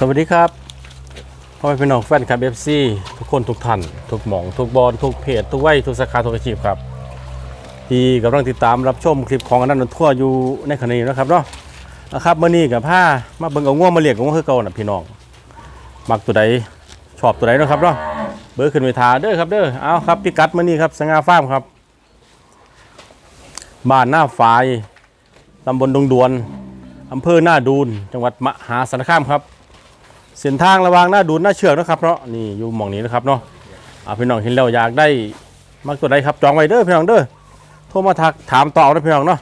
สวัสดีครับพ่อแม่พี่น้องแฟนคลับเอฟซีทุกคนทุกท่านทุกหมอง ทุกบอลทุกเพจทุกวัยทุกสาขาทุกอาชีพครับ ที่กำลังติดตามรับชมคลิปของอนันต์ทั่วอยู่ในขณะนี้นะครับเนาะนะครับเมื่อนี้กับผ้ามาเบิ่งเอาง่วงมาเรียกง่วงคือเก่าน่ะพี่น้อง มักตัวใดชอบตัวใดนะครับเนาะเบอร์ขึ้นเวทาเด้อครับเด้อเอาครับพิกัดมื่อนี้ครับสง่าฟาร์มครับบ้านหน้าฝายตำบลดงดวนอำเภอหน้าดูน จังหวัดมหาสารคามครับ เส้นทางระหว่างหน้าดูนหน้าเชือกนะครับเนาะนี่อยู่หม่องนี้นะครับเนาะอ่าพี่น้องเห็นแล้วอยากได้มักตัวใดครับจองไว้เด้อพี่น้องเด้อโทรมาทักถามต่อนะพี่น้องเนาะ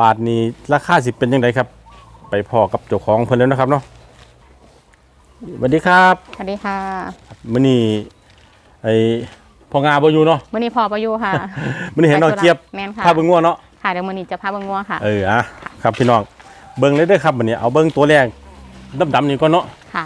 บาทนี้ราคาสิเป็นยังไงครับ ไปพอกับเจ้าของเพิ่นแล้วนะครับเนาะสวัสดีครับสวัสดีค่ะมื้อนี้ไอ้พองาบ่อยู่เนาะวันนี้พอประยูค่ะ มื้อนี้เห็นน้องเจี๊ยบแมนค่ะ พาเบิ่งง่วเนาะค่ะเดี๋ยววันนี้จะพาเบังงัวค่ะ เอออะครับพี่น้องเบิ่งเลยเด้อครับบัดนี้เอาเบิ่งตัวแรกดำๆนี่ก่อนเนาะค่ะ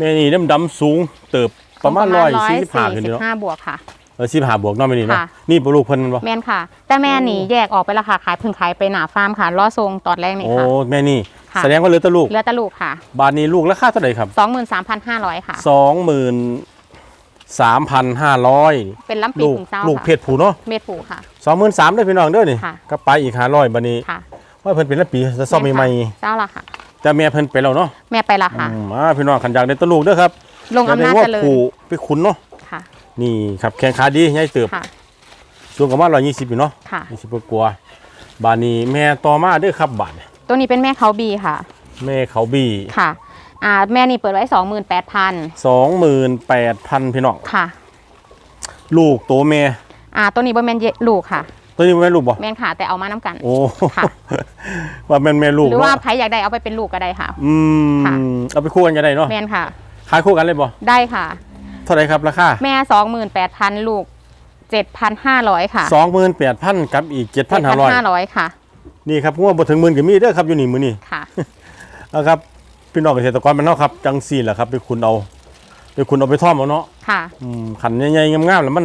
แม่นี่ดำๆสูงเติบประมาณ145ขึ้นสิเนาะบห้าบวกค่ะเออ15บวกเนาะแม่นี่เนาะค่ะนี่ปลูกเพิ่นแม่นบ่แมนค่ะ แต่แม่นี่แยกออกไปแล้วค่ะขายเพึ่งขายไปหนาฟาร์มค่ะล้อทรงตอนแรกนี่โอ้ค่ะแม่นี่ค่ะแสดงว่าเหลือแต่ลูกเหลือแต่ลูกค่ะ บาทนี้ลูกราคาเท่าไหร่ครับสองหมื่นสามพันห้าร้อยค่ะ23,500เป็นล้ำปีลูกถึงเศร้าลูกเพค่ะศผู้เนาะเม็ดผูค่ะ23,000เด้อพี่น้องเด้อนี่ค่ะก็ไปอีก500บัดนี้ค่ะว่าเพิ่นเป็นละปีจะซ่อมใหม่เศร้าละค่ะๆ แต่แม่เพิ่นไปแล้วเนาะแม่ไปละค่ะ อืมอ่าพี่น้องคันอยากได้แตะลูกเด้อครับลงอำนาจว่าเจริญผูไปขุนเนาะค่ะนี่ครับแข้งขาดีใหญ่เติบค่ะ สูงประมาณ120อยู่เนาะค่ะ 20กว่าๆบาดนี้แม่ต่อมาเด้อครับบาดนี้ตัวนี้เป็นแม่เขาบีค่ะ แม่เขาบี้ค่ะอ่าแม่นี่เปิดไว้สองหมื่นแปดพัน28,000พี่น้องค่ะลูกโตแม่อ่าตัวนี้บ่แม่นเยลูกค่ะ ตัวนี้บ่แม่นลูกบ่แม่นค่ะแต่เอามาน้ำกัน โอ้ค่ะ ว่าแม่นแม่ลูกหรือว่าเนาะใครอยากได้เอาไปเป็นลูกก็ได้ค่ะ อืมค่ะ เอาไปคู่กันจะได้เนาะแมนค่ะ ขายคู่กันเลยบ่ได้ค่ะ เท่าไหร่ครับราคาแม่สองหมื่นแปดพันลูกเจ็ดพันห้าร้อยค่ะ28,000กับอีก7,500ร้อยค่ะ นี่ครับงวบ่ถึงหมื่นก็มีเด้อครับอยู่นี่มื้อนี้ ค่ะเอาครับพี่น้องเกษตรกรมันเนาะครับจังซี่แหละครับไปคุณเอาไปคุณเอาไปท่อมเอาเนาะค่ะ อืมขันใหญ่ๆงามๆแล้วมัน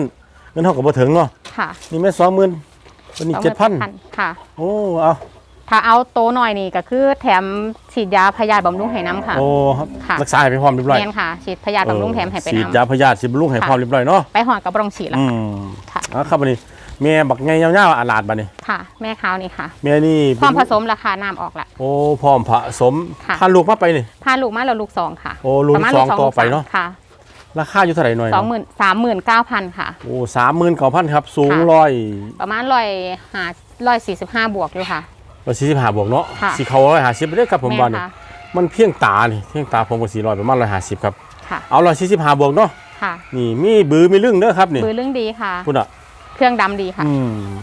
เงินเท่ากับบ่ถึงเนาะค่ะ นี่แม่20,000 ตัวนี้7,000 28,000ค่ะ โอ้เอาถ้าเอาโตหน่อยนี่ก็คือแถมฉีดยาพยาธิบำรุงให้น้ำค่ะ โอ้ครับค่ะรักษาให้ไปพร้อมเรียบร้อยแมนค่ะ ฉีดพยาธิบำรุงแถมให้ไปฉีดน้ำยาพยาธิฉีดบำรุงให้ค่ะพร้อมเรียบร้อยเนาะ ไปหอดกับบรงฉีดแล้วอืค่ะมค่ะเอาครับบัดนี้แม่บักใหญ่ยาวๆอาลาดบัดนี้ค่ะ แม่เขานี่ค่ะแม่นี่พร้อมผสมราคาน้ำออกละโอ้พร้อมผสมค่ะพาลูกมาไปนี่พาลูกมาแล้วลูกสองค่ะ โอ้ลูกประมาณสองลูต่อไปเนาะค่ะ ราคาอยู่เท่าไหร่หน่อยสองหมื่นสามหมื่นเก้าพันค่ะ โอ้สามหมื่นเก้าพันครับ สูงค่ะ ร้อยประมาณร้อยหาร้อยสี่สิบห้าบวกอยู่ค่ะ ร้อยสี่สิบห้าบวกเนาะค่ะ สีเขาร้อยห้าสิบไปเด้อครับผมแม่ว่านี่ค่ะมันเพียงตานี่เพียงตาผมก็สี่ร้อยประมาณร้อยห้าสิบครับ ค่ะเอาร้อยสี่สิบห้าบวกเนาะ ค่ะนี่มีบือมีลึ่งเด้อครับนี่บือเรื่องดีค่ะพุ่นอะเครื่องดำดีค่ะอืม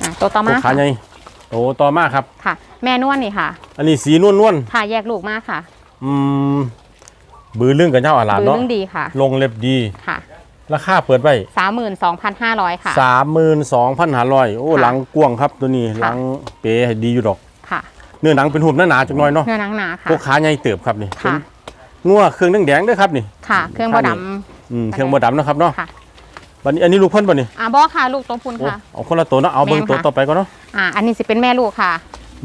อะตัวต่อตัวมาขาค่ะใหญ่โอ้ต่อมาครับ ค่ะ แม่นวลนี่ค่ะ อันนี้สีนวลนวลค่ะ แยกลูกมากค่ะ ๆอืม บือลึ่งกับเจ้าอาลาดบือเนาะเรื่องดีค่ะ ลงเล็บดีค่ะราคาเปิดไว้สามหมื่นสองพันห้าร้อยค่ะสามหมื่นสองพันห้าร้อยโอ้ค่ะหลังกว้างครับตัวนี้ค่ะหลังเป๋ให้ดีอยู่ดอกค่ะ เนื้อหนังเป็นหุ่มหนาๆจังน้อยเนาะเนื้อหนังหนาค่ะพวกขาใหญ่เติบครับนี่ค่ะเป็นงัวเครื่องแดงๆเด้อครับนี่ค่ะ เครื่องบดอืมเครื่องบดดำนะครับเนาะำค่ะวันนี้อันนี้ลูกเพิ่นบ่นี่อ่าบอค่ะลูกตัวพุนโอ้ค่ะเอาคนละตัวเนาะเอาเบิ่งแม่นตัวค่ะต่อไปก่อนเนาะอ่าอันนี้สิเป็นแม่ลูกค่ะ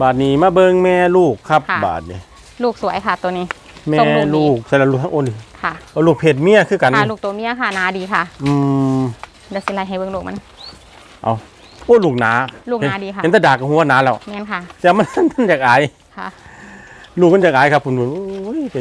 บาดนี้มาเบิ่งแม่ลูกครับค่ะบาดนี้ลูกสวยค่ะตัวนี้ แม่ทรงลูกดีลูกใส่ละลูกทั้งโอ้นี่ค่ะเอาลูกเพศเมียคือกันค่ะนี่ลูกตัวเมียค่ะนาดีค่ะอืมเดี๋ยวสิไลให้เบิ่งลูกมัน เอาโอ้ลูกหนาลูกหนาดีค่ะ เห็นแตะดากกับหัวหนาแล้วแม่นค่ะแต่มัน มันอยากอาย ค่ะ ลูกมันอยากอายครับคุณโอ้ยไป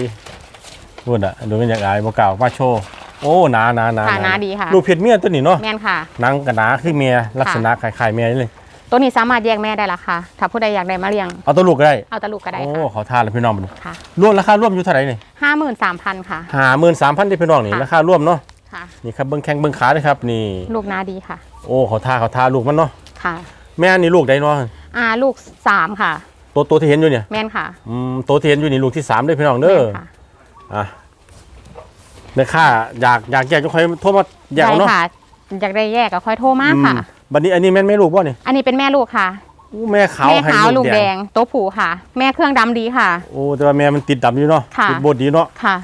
พูดอะลูกมันอยากอายบ่กล่าวมาโชว์โอ้หนาหนาหนาค่ะหนาดีค่ะ ลูกเพศเมียตัวนี้เนาะแม่นค่ะ หนังกับหนาคือเมียลักษณะคล้ายๆเมียนี่เลย ตัวนี้สามารถแยกแม่ได้ละค่ะ ถ้าผู้ใดอยากได้มาเลี้ยง เอาตัวลูกก็ได้ เอาแตะลูกก็ได้โอ้ค่ะเขาทานแล้วพี่น้องมันค่ะรวมราคารวมอยู่เท่าไหร่นี่ห้าหมื่นสามพันค่ะ หาหมื่นสามพันที่พี่น้องนี่ค่ะ ราคารวมเนาะค่ะ นี่ครับเบิ้งแข้งเบิ้งขาเลยครับ นี่ลูกนาดีค่ะ โอ้เขาทาเขาทาลูกมันเนาะค่ะ แม่นี่ลูกใดเนาะอ่าลูกสามค่ะ ตัวตัวที่เห็นอยู่เนี่ยแม่นค่ะอืมตัวที่เห็นอยู่นี่ลูกที่สามเด้อพี่น้องเด้อแม่นค่ะอะในค่าอยากอยากแยกจะค่อยโทรมาแยกได้เอาเนาะ ค่ะ อยากได้แยกก็ค่อยโทรมาค่ะ อืม บัดนี้อันนี้แม่นไม่ลูกบ่นี่อันนี้เป็นแม่ลูกค่ะอู้แม่ขาวแม่ให้ขาวลูกแดแดงโต๊ะผูค่ะ แม่เครื่องดำดีค่ะ โอ้แต่ว่าแม่มันติดดำอยู่เนาะค่ะ ติดบดดีเนาะค่ะ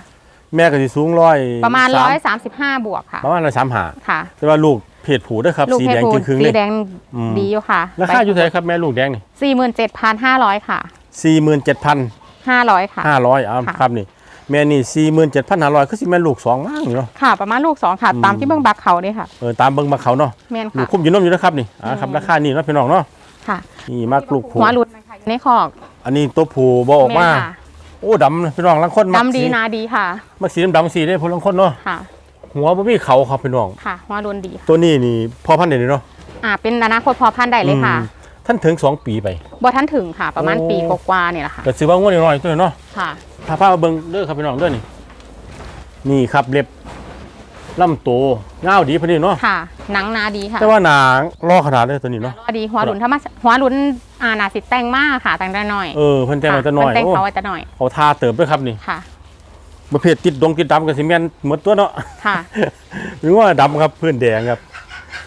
แม่ก็สิสูงร้อยประมาณสร้อยสามสิบห้าบวกค่ะประมาณร้อยสามหาค่ะแต่ว่าลูกเพศผูเด้วยครับ ลูกสีเพแดชงรจพูริงครึ่งสีเลยแดงอืม ดีอยู่ค่ะราคาอยู่เท่าไหร่ครับแม่ลูกแดงนี่สี่หมื่นเจ็ดพันห้าร้อยค่ะสี่หมื่นเจ็ดพันห้าร้อยค่ะ ห้าร้อยอ่าค่ะ ครับนี่ แม่นี่สี่หมื่นเจ็ดพันห้าร้อยคือสิแม่ลูกสองมั่งเนาะ ค่ะ ประมาณลูกสองค่ะอืมตามที่เบื้องบักเขานี่ค่ะ เออตามเบิ่งมาเขาเนาะแม่นลูค่ะ กคุ้มอยู่น้มอยู่นะครับนี่อ่าครับอืมราคานี่เนาะพี่น้องเนาะค่ะ นี่มากลูกผูหัวหลุดในคอกอันนี้ตัวผูบออกมาแนค่ะโอ้ดำนะพี่น้องลังคนมักดำดีสีนาดีค่ะ มักสีดำๆสีได้พลังคนเนาะค่ะ หัวบ่มีเขาครับพี่น้อง ค่ะ หัวหลุนดีค่ะตัวนี้นี่พ่อพันธุ์เด่นเนาะอ่า เป็นอนาคตพอพันธุ์ได้เลยค่ะอืมท่านถึงสองปีไป บ่ท่านถึงค่ะ ประมาณโอ้ ปีกว่าๆเนี่ยแหละค่ะ ก็ซื้อว่างวดน้อยๆตัวนี้เนาะ ค่ะ พาพามาเบิ่งเด้อครับพี่น้องเด้อนี่นี่ครับเล็บลำโตเงาวดีพอดีเนาะค่ะ หนังนาดีค่ะแต่ว่าหนางรอขนาดเลยตัวนี้เนาะพอดีหัวหลุนถ้ามาหัวหลุนอ่านาสิแต่งมากค่ะ แต่งได้หน่อยเออเพิ่นแต่งมาแต่น้อยค่ะเพิ่แต่งโอ้เขาไว้แต่หน่อยเขาทาเติมด้วยครับนี่ค่ะประเภทติดดงติดดำกันสิแม่นหมดตัวเนาะค่ะหรือว่าดำครับพื้นแดงครับ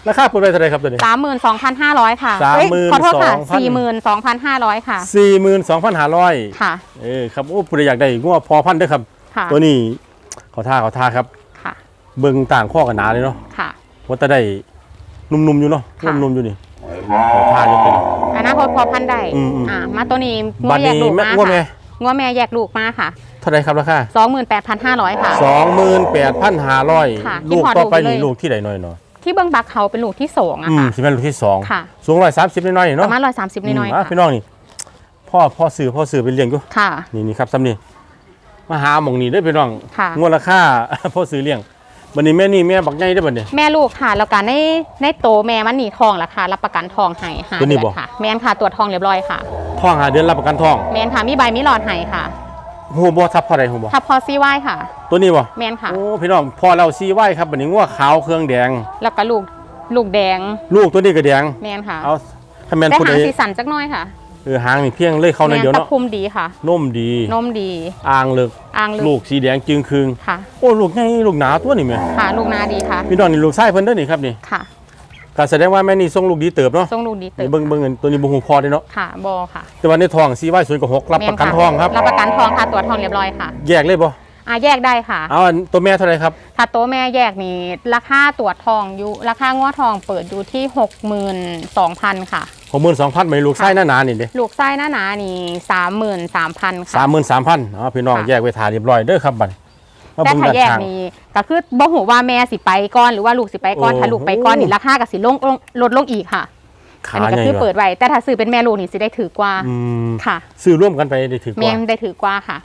ราคาเปิดไปเท่าไหรครับตัวนี้ สามหมื่นสองพันห้าร้อยค่ะสามหมื่นเอ้ยขอโทษค่ะสองพันสี่หมื่นสองพันห้าร้อยค่ะ สี่หมื่นสองพันห้าร้อยค่ะ เออครับโอ้ผู้ใดอยากได้งัวพอพันธุ์เด้วยครับ ค่ะ ตัวนี้เขาท่าเขาท่าครับ ค่ะ เบิ่งต่างข้อกันหนาเลยเนาะค่ะ ว่าจะได้นุ่มๆอยู่เนาะค่ะ นุ่มๆอยู่นี่เขาท่าจะเป็น อนาคตพอพันธุ์ได้อืมอืม อ่า มาตัวนี้งับัวดแยกนี้ลูกแม่มางัวแม่ค่ะงัวแม่แยกลูกมาค่ะเท่าไหรครับราคาสองหมื่นแปดพันห้าร้อยค่ะ สองหมื่นแปดพันห้าร้อยค่ะลูกที่พอต่อไปดูเลยนี่ลูกที่ใดหน่อยเนาะ ที่เบื้องบักเขาเป็นลูกที่สองอะอืมค่ะ สิเป็นลูกที่สองค่ะ สูงร้อยสามสิบน้อยๆปเนาะระมาณร้อยสามสิบน้อยๆอะค่ะพี่น้องนี่พ่อพ่อซื้อพ่อซื้อไปเลี้ยงอยู่ค่ะ นี่นี่ครับซ้ำนี่มาหาหมองนี่ได้อพี่น้องค่ะ งวดราคาพ่อซื้อเลี้ยงบันนี้แม่นี่แม่บักใหญ่ได้อบัดนี้ แม่ลูกค่ะ แล้วกันในในโตแม่มันหนีทองราคารับประกันทองให้หาตัวนี้เดืบ่อนค่ะ แม่นค่ะตรวจทองเรียบร้อยค่ะท่องหาเดือนรับประกันท่องแม่นค่ะมีใบมีหลอดให้ค่ะ หูบ่ทับเท่าไรหูบ่ถ้าพอซีไว้ค่ะ ตัวนี้บ่แม่นค่ะโอ้พี่น้องพอเราซีไว้ครับบัดนี้งัวขาวเครื่องแดง แล้วก็ลูกลูกแดง ลูกตัวนี้ก็แดงแม่นค่ะเอาถ้าแม่นได้ผู้ใดหางสีสันจักหน้อยค่ะเออหางนี่เพียงเลยเข้าในแม่นเดียวตะเนาะคุมดีค่ะนุ่มดีนมดีอ่างเลึกอ่างลึลูกกสีแดงจึงคืงค่ะโอ้ลูกใหญ่ลูกหนาตัวนี่แม่ค่ะ ลูกนาดีค่ะ พี่น้องนี่ลูกชายเพิ่นเด้อนี่ครับนี่ค่ะ ก็แสดงว่าแม่นี่ส่งลูกดีเติบเนาะทรงลูกดีเตินี่บเบิ่งเบิ่งอันตัวนี้บ่ฮู้พอเด้เนาะค่ะบอค่ะ แต่ว่าในทองซีไว้0กับ6รับประกันแม่ทองครับรับประกันทองค่ะตรวจทองเรียบร้อยค่ะ แยกเลยบ่อ่าแยกได้ค่ะเอาอันตัวแม่เท่าไหร่ครับ ถ้าโต๊ะแม่แยกนี่ราคาตรวจทองอยู่ราคาง้อทองเปิดอยู่ที่หกหมื่นสองพันค่ะ62,000ไม่ลูกชายหนาๆนี่เด้ลูกไส้หน้าหนานี่สามหมื่นสามพันค่ะสามหมื่นสามพันอ๋อพี่น้องค่ะแยกไว้ทาเรียบร้อยเด้อครับบัดนี้มา แต่เบิ่งถ้าด้านแยกข้างนี่ก็คือบ่หูว่าแม่สิไปก่อนหรือว่าลูกสิไปก่อนโอ้ถ้าลูกไปก่อนนี่ราคาก็สิลงลงลดลงอีกค่ะขาอันนี้ก็ใหญ่คือว่ะเปิดไว้แต่ถ้าซื้อเป็นแม่ลูกนี่สิได้ถือกว่าอืมค่ะ ซื้อร่วมกันไปได้ถือกแม่ว่าได้ถือกว่าค่ะ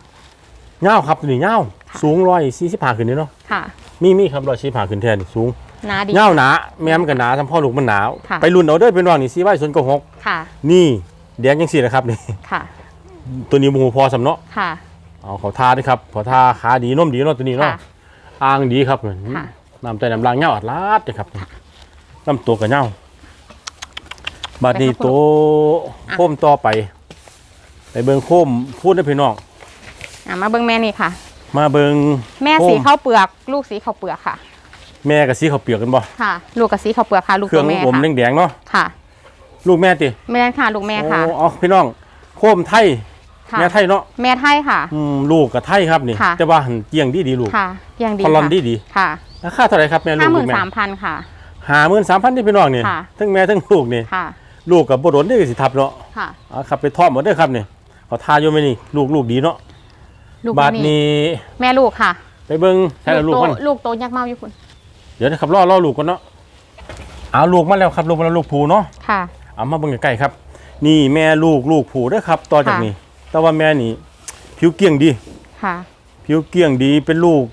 เงาวครับนี่เงาวค่ะสูงร้อยสี่สิบห้าขึ้นนี่เนาะค่ะ มีมีครับร้อยสี่สิบห้าขึ้นแทนสูงหนาดีเงาวหนาแม่มันก็หนาทำพ่อลูกมันหนาวค่ะไปรุ่นเอาเด้อพี่น้องนี่ซีไว้ส่วนกหกค่ะ นี่แดงยังสี่นะครับนี่ค่ะ ตัวนี้บูพอสำเนาะค่ะ เอาเขาทาด้วยครับเขาทาขาดีนมดีเนาะตัวนี้เนาะค่ะอ่างดีครับค่ะ น้ำใจน้ำลางเงาอัดลาดเลยครับน้ำตัวกับเงาบัดนี้โตโค้มต่อไปไปเบิ่งโค้มพูดได้อพี่น้องอะมาเบิ่งแม่นี่ค่ะ มาเบิ่งแม่โอ้สีข้าวเปลือก ลูกสีข้าวเปลือกค่ะ แม่กับสีเขาวเปียกกันบ่ค่ะ ลูกกับสีข้าวเปลือกค่ะ ลูกเครื่ตัองวแม่อมค่ะแดงๆเนาะค่ะ ลูกแม่ติ แม่ค่ะ ลูกแม่ค่ะ โอ้เอาพี่น้อง โค้มไทย ค่ะ แม่ไทยเนาะแม่ไทยค่ะ อืมลูกกับไทยครับนี่ ค่ะ แต่ว่าหันเกี่ยงดีดีๆลูก ค่ะยังดีคอลอนค่ะดีดีค่ะราคาเท่าไหร่ครับแม่ลูห้ากหลูมื่นกแม่สามพันค่ะห้าหมื่นสามพันที่พี่น้องนี่ค่ะ ทั้งแม่ทั้งลูกนี่ ค่ะลูกกับบดนนี่ก็สิทับเนาะค่ะเอาครับไปทอดหมดเด้อครับนี่เขาทาอยู่ไหมนี่ลูกลูกดีเนาะลูกบาทนี่นี้แม่ลูกค่ะไปเบิ่งใช่ละลูกโตมัน ลูกโตยักษ์เมาอยู่คุณเดี๋ยวนะครับรอรอลูกก่อนเนาะเอาลูกมาแล้วครับลูกมาแล้วลูกผูเนาะค่ะ เอามาเบิ่งใกล้ๆครับ นี่แม่ลูกลูกผูเด้อครับต่อจากค่ะ นี้ แต่ว่าแม่นี่ ผิวเกลี้ยงดี ค่ะ ผิวเกลี้ยงดีเป็นลูก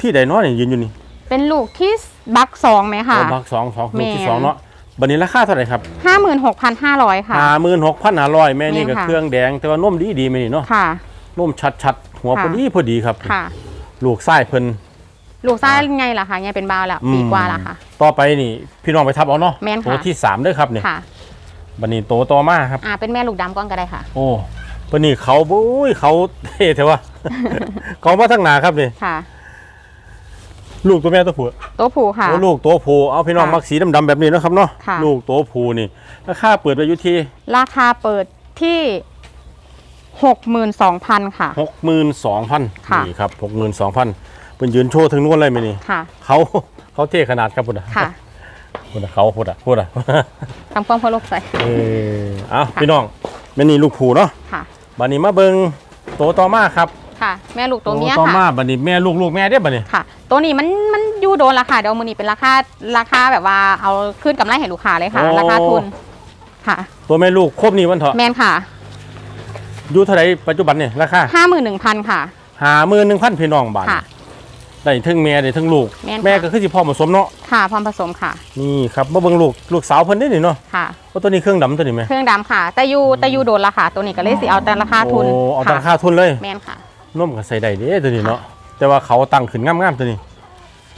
ที่ใดเนาะนี่ยืนอยู่นี่เป็นลูกที่บักสองไหมค่ะโอ้บักสองสองลูกที่แม่สองเนาะบัดนี้ราคาเท่าไหร่ครับห้าหมื่นหกพันห้าร้อยค่ะห้าหมื่นหกพันห้าร้อยแม่นี่แม่ก็ค่ะเครื่องแดง แต่ว่านมดีดีๆไหมนี่เนาะค่ะนมชัดๆหัวค่ะพอดีพอดีครับค่ะ ลูกไส้เพิ่นลูกไส้ไงล่ะคะไงเป็นบาวแล้วอืมปีกว่าละค่ะ ต่อไปนี่ พี่น้องไปทับเอาเนาะแม่นค่ะตัวที่สามเด้อครับนี่ค่ะบัดนี้โตต่อมาครับอ่าเป็นแม่ลูกดำก้อนก็ได้ค่ะ โอ้ บัดนี้เขาบุ้ยเขาเท่เถอะวะเขามาทั้งหนาครับนี่ค่ะลูกตัวแม่ตัวผู้โต๊ะผูค่ะโอ้ลูกตัวผู้เอาพี่น้องค่ะมักสีดำๆแบบนี้เนาะครับเนาะค่ะ ลูกตัวผู้นี่ราคาเปิดไปอยู่ที่ราคาเปิดที่หกหมื่นสองพันค่ะ หกหมื่นสองพันค่ะ นี่ครับหกหมื่นสองพันเป็นยืนโชว์ถึงนู้นเลยไหมนี่ค่ะ เขาเขาเท่ขนาดครับพุทธะค่ะพุทธะเขาพุทธะพุทธะทำความเคารพใส่ เออเอาพี่น้องแม่นี่ลูกผูเนาะค่ะ บัดนี้มาเบิงโตต่อมาครับค่ะ แม่ลูกตัวเมียโต่อมาค่ะ บัดนี้แม่ลูกลูกแม่เด้อบัดนี้ค่ะ ตัวนี้มันมันอยู่โดนราคาเดี๋ยวมือนี้เป็นราคาราคาแบบว่าเอาขึ้นกำไรให้ลูกค้าเลยค่ะ ราคาทุนค่ะ ตัวแม่ลูกครบนี่มันเถอะแมนค่ะอยู่เท่าไหร่ปัจจุบันนี่ราคาห้าหมื่นหนึ่งพันค่ะ หามือหนึ่งพันพี่น้องบาทค่ะ ได้ทั้งแม่ได้ทั้งลูก แม่นค่ะ แม่ก็คือสิพ่อผสมเนาะค่ะพร้อมผสมค่ะ นี่ครับมาเบิ่งลูกลูกสาวเพิ่นได้นี่เนาะค่ะ ว่าตัวนี้เครื่องดำตัวนี้ไหมเครื่องดำค่ะ แต่อยูแต่อยูโดนราคาตัวนี้ก็เลยสิเอาแต่ราคาทุนโอ้เอาตั้งค่ะค่าทุนเลยแมนค่ะ นมก็ใส่ได้เด้ตัวนี้เนาะแต่ว่าเขาตั้งขึ้นงามๆตัวนี้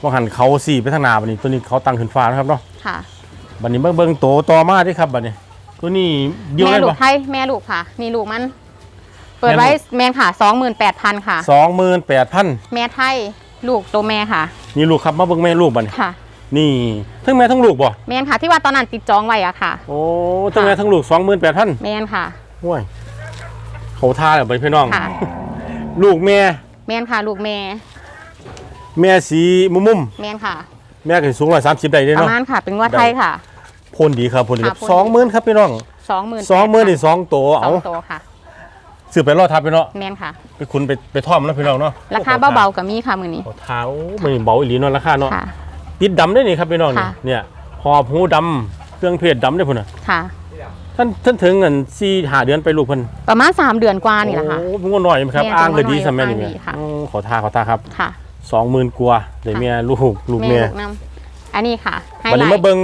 ว่าหันเขาสี่ไปทางหน้าบัดนี้ตัวนี้เขาตั้งขึ้นฟ้านะครับเนาะค่ะ บัดนี้เบิ่งเบิ่งโตต่อมาเด้ครับบัดนี้ ตัวนี้เดียวแม่กันลูปะกไทยแม่ลูกค่ะนี่ลูกมัน เปิดไว้แมนค่ะ สองหมื่นแปดพันค่ะ สองหมื่นแปดพัน แม่ไทย ลูกตัวแม่ค่ะ นี่ลูกครับมาเบิ่งแม่ลูกบัดนี้ค่ะ นี่ทั้งแม่ทั้งลูกบ่แมนค่ะ ที่ว่าตอนนั้นติดจองไว้อะค่ะ โอ้ทั้งแม่ทั้งลูกสองหมื่นแปดพันแมนค่ะโอ้ยเขาท่าเลยไปพี่น้อง ค่ะ ลูกแม่ แมนค่ะ ลูกแม่แม่สีมุมมุมแมนค่ะๆแม่ก็สูงร้อยสามสิบได้เด้ประเนาะมาณค่ะ เป็นงวดไทยค่ะพลดีครับพลดีครับค่ะสองหมื่นครับพี่น้องสองหมื่นสองหมื่นนี่สองตัวสอเอางตัวค่ะ ซื้อไปรอดทับไปเนาะแมนค่ะ ไปคุณไปไปท่อมแล้วพี่น้องเนาะราคาเบาๆกับมีค่ะมือนี้เขาท้าโอ้มันเบาอีหลีเนาะราคาเนาะค่ะ ติดดำได้นี่ครับพี่น้องนี่ค่ะ เนี่ยหอบหูดำเครื่องเพชรดำได้พุ่นน่ะค่ะ ท่านท่านถึงเงินสี่หาเดือนไปลูกเพิ่นประมาณสามเดือนกว่านี่แหละค่ะ โอ้เป็นงหน่อยไหมครับแม่อ้างเลยดีเป็นสำแม่อ้างนี่ดีค่ะ อืมขอทาขอทาครับค่ะสองหมื่นกว่าเดี๋ยวเมียลูกลูกแม่เมียลูกน้ำอันนี้ค่ะให้วันไลนี้มาท์ เบิ่ง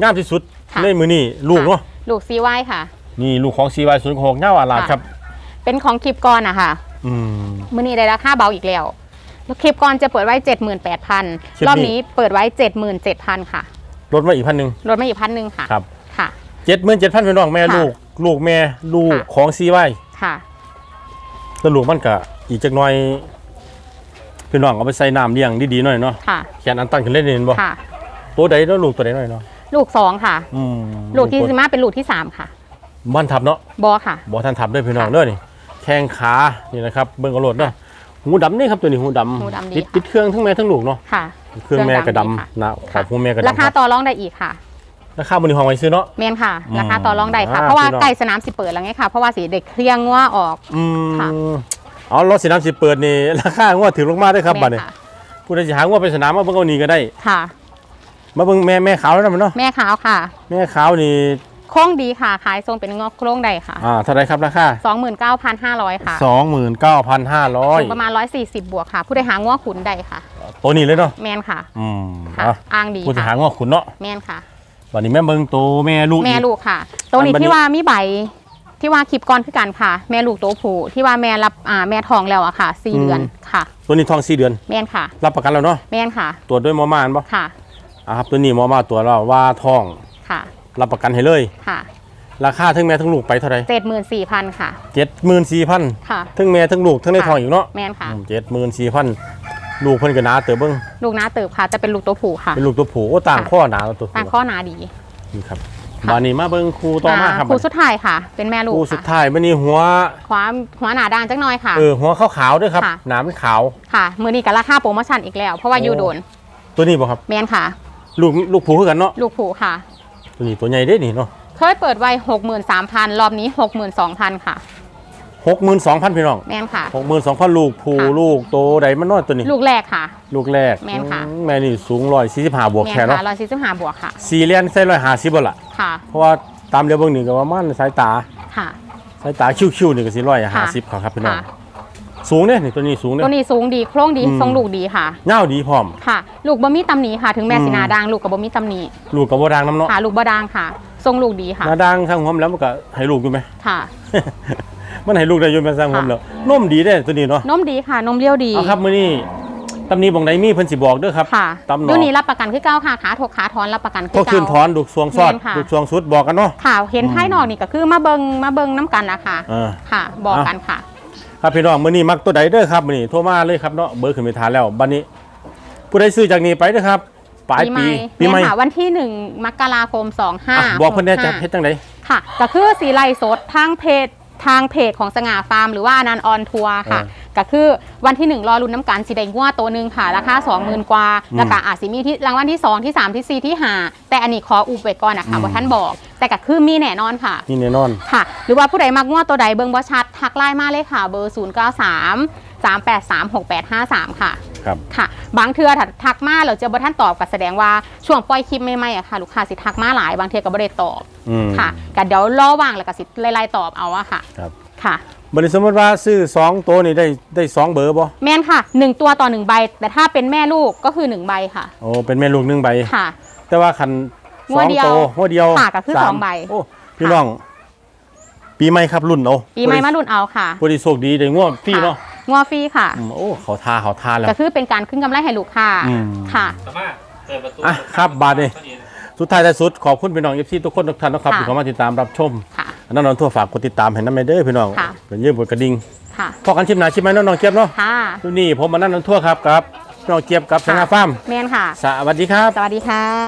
งามที่สุดค่ะ ในมือนี่ลูกเนาะ ลูกซีไว้ค่ะ นี่ลูกของ CY 0 6เง่าอาลาดค่ะครับ เป็นของคลิปก่อนอะค่ะอืมมือนี้ได้ราคาเบาอีกแล้วแล้วคลิปก่อนจะเปิดไว้คลิป78,000นี้รอบนี้เปิดไว้ 77,000 ค่ะ ลดมาอีกพันหนึ่งลดมาอีกพันหนึ่งค่ะ ครับค่ะ เจ็ดหมื่นเจ็ดพันพี่น้องแม่ค่ะลูก ลูกแม่ลูกค่ะ ของ CY ค่ะ แล้วลูกมันก็อีกจักหน่อยพี่น้องเอาไปใส่น้ำเลี้ยงดีๆหน่อยเนาะค่ะ แขนอันตันขึ้นเล่นเห็นบ่ค่ะ ตัวใดแล้วลูกตัวใดหน่อยเนาะลูกสองค่ะ อืมลูกที่สิมาเป็นลูกที่สามค่ะ บ้านทับเนาะบอค่ะ บ่ท่านทับด้วยพี่น้องค่ะเด้อนี่ แข้งขานี่นะครับเบิ่งกระโดดเนาะหูดำนี่ครับตัวนี้หูดำหูดำดีติดค่ะ ติดเครื่องทั้งแม่ทั้งลูกเนาะค่ะเครื่องแม่กระเครื่องดำดีค่ะดำนะขค่ะอบหูแม่กระราดำคาครับต่อรองได้อีกค่ะ ราคาบนนี้ห้องไว้ซื้อเนาะ แมนค่ะอืมราคาต่อรองได้ค่ะ อ่าเพราะว่าพี่น้อง ใกล้สนามสิเปิดแล้วไงค่ะ เพราะว่าสีเด็กเคลียงว่าออก อืค่ะ มเอารถสีน้ำสิเปิดนี่ราคางวดถึงลงมาได้ครับแม่บัดนนี้ค่ะผู้ใดสิหางวดไปสนามมาเบิ่งเอานี่ก็ได้ ค่ะ มาเบิ่งแม่แม่ขาวแล้วนะมันเนาะแม่ขาวค่ะ แม่ขาวนี่ โค้งดีค่ะ ขายทรงเป็นงอกโค้งใดค่ะอ่าเท่าไหรครับราคา29,500 ค่ะ29,500สูงประมาณ 140 บวกค่ะ ผู้ใดหาง้อขุนใดค่ะ ตัวนี้เลยเนาะแมนค่ะ อืมค่ะเอาอ้างดีผู้สิหาค่ะงวดขุนเนาะแมนค่ะบัดนี้แม่เบิ่งตัวแม่ลูกแม่อีกลูกค่ะ ตรงนี้อันบัดนี้ ที่ว่ามีใบที่ว่าคลิปก่อนคือกันค่ะ แม่ลูกตัวผู้ที่ว่าแม่รับอ่าแม่ทองแล้วอะค่ะสี่เดือนค่ะ ตัวนี้ท้อง4เดือน แม่นค่ะ รับประกันแล้วเนาะแม่นค่ะตรวจด้วยหมอมานบ่ค่ะอ่าครับตัวนี้หมอมาตรวจแล้วว่าท้องค่ะ รับประกันให้เลย ค่ะราคาทั้งแม่ทั้งลูกไปเท่าไหร่เจ็ดหมื่นสี่พันค่ะ74,000ค่ะ ทั้งแม่ทั้งลูกทั้งในค่ะท้องอีกเนาะแม่นค่ะเจ็ดหมื่นสี่พันลูกเพิ่นก็หนาเติบเบิ่งลูกน้าเติบค่ะจะเป็นลูกตัวผู้ค่ะ เป็นลูกตัวผู้โอ้ต่างค่ะข้อหนาแล้วตัวผู้ต่างข้อหนาดีนี่ครับค่ะบานนี้มาเบิ่งครูต่อมาครับาคู่สุดท้ายค่ะ เป็นแม่ลูกครูสุดค่ะท้ายบัดนี้หัวความหัวหนาด่างจักหน่อยค่ะเออหัวขาวๆด้วยครับค่ะหนาเป็นขาวค่ะมือนี้กับราคาโปรโมชั่นอีกแล้ว เพราะว่าโอ้ยูโดน ตัวนี้บ่ครับแม่นค่ะ ลูกลูกผู้คือกันเนาะลูกผู้ค่ะ ตัวนี้ตัวใหญ่เด้นี่เนาะเคยเปิดไว้หกหมื่นสามพันรอบนี้หกหมื่นสองพันค่ะ62,000พี่น้องแม่นค่ะ62,000ลูกผู้ค่ะลูกโตใดมันน้อยตัวนี้ ลูกแรกค่ะ ลูกแรกแม่นค่ะอืมแม่นี่สูง145บวกแม่นแค่เนาะค่ะร้อยสี่สิบห้าบวกค่ะสีเลียนใส่150บ่ล่ะค่ะ เพราะว่าตามเรียวเบิ่งนี่ก็ประมาณสายตาค่ะสายตาคิ้วๆนี่ก็สิ150ครับครับพี่น้องค่ะ สูงเด้นี่ตัวนี้สูงเด้ตัวนี้สูงดีโครงดีอืม ทรงลูกดีค่ะ เงาดีพร้อม ค่ะ ลูกบ่มีตำหนิค่ะ ถึงแม่อืมสีหนาด่างลูกกับบ่มีตำหนิลูกกับว่าดังน้ำเนาะค่ะ ลูกบ่ด่างค่ะ ทรงลูกดีค่ะ หนาดังข้างหัวมันแล้วมันก็ให้ลูกอยู่ไหม ค่ะ มันให้ลูกได้อยู่เป็นสร้างหัวมันแล้วนมดีได้ตัวนี้เนาะนมดีค่ะ นมเลี้ยวดีเอาครับมื้อนี้ตำนี้บ่งใดมีเพิ่นสิบอกเด้อครับค่ะตำหนอดูนี่รับประกันคือเก้าค่ะ ขาถกขาถอนรับประกันคืก็อขึ้นถเก้าอนดูกสวงซอดแม่นค่ะดูกสวงสุดบอกกันเนาะ ค่ะ เห็นอืม ภายนอกนี่ก็คือมาเบิงมาเบิงน้ำกันนะคะอ่า ค่ะ บอกกันค่ะ ครับพี่น้องมื้อนี้มักตัวใดเด้อครับมื้อนี้โทรมาเลยครับเนาะเบอร์ขึ้นไปทานแล้วบัดนี้ ผู้ใดซื้อจากนี้ไปเด้อครับปลายปีปีใหม่เนี่ยค่ะวันที่หนึ่งมกราคมสองห้าอะบอกเพิ่นได้จะเฮ็ดจังไดค่ะ ก็คือสีไลฟ์สดทางเพจทางเพจของสง่าฟาร์มหรือว่าอนันต์ออนทัวร์ค่ะอ่าก็คือวันที่ 1 รอรุ่นน้ำกันสีแดงว่าตัวหนึ่งค่ะ ราคา20,000 กว่า แล้วก็อาจสิมีที่รางวัลที่ 2 ที่ 3 ที่ 4 ที่ 5 แต่อันนี้ขออุบไว้ก่อนนะคะว่าท่านบอก แต่ก็คือมีแน่นอนค่ะ นี่แน่นอน ค่ะ หรือว่าผู้ใดมักงวดตัวใดเบิ่งบ่ชัดทักไลน์มาเลยค่ะ เบอร์ 0 9 3 3 8 3 6 8 5 3 ค่ะ ครับ ค่ะ บางเทือถ้าทักมาเราเจอบ่ท่านตอบก็แสดงว่าช่วงปล่อยคลิปใหม่ๆอะค่ะ ลูกค้าสิทักมาหลาย บางเทือก็บ่ได้ตอบ อืมค่ะก็เดี๋ยวรอว่างแล้วก็สิไล่ๆตอบเอาอะค่ะ ครับค่ะ บริสมมติว่าซื้อสองตัวนี่ได้ได้สองเบอร์บ่แม่นค่ะ 1 ตัวต่อ 1 ใบ แต่ถ้าเป็นแม่ลูกก็คือ 1 ใบค่ะ โอ้เป็นแม่ลูกหนึ่งใบ ค่ะ แต่ว่าคันส งวอดงเดียวตัวหัวเดียวค่ะก็คือามสองใบ โอ้พี่น้อง ปีใหม่ครับรุ่นเอาปีใหม่มารุ่นเอาค่ะบริโชคดีได้ง่วงฟรีเนาะงัวฟรีค่ะ อืมโอ้เขาทาเขาทาแล้ว ก็คือเป็นการขึ้นกำไรให้ลูกค้าอืม ค่ะ สามารถเปิดประตูอะครับบาทนี่ สุดท้ายท้ายสุดขอบคุณพี่น้องเอฟซีทุกคนทุกท่านนะครับค่ะ ที่เข้ามาติดตามรับชมค่ะอันนั้นนอนทั่วฝากกดติดตามให้น้ำเมเด้อพี่น้องค่ะ เป็นเยื่อกดกระดิ่งค่ะพอกันชิมหนาชิมไหมน้องน้องเจี๊ยบเนาะค่ะนี่ผมมานั่นนอนทั่วครับกับพี่น้องเจี๊ยบกับชนะฟาร์มแมนค่ะ สวัสดีครับ สวัสดีค่ะ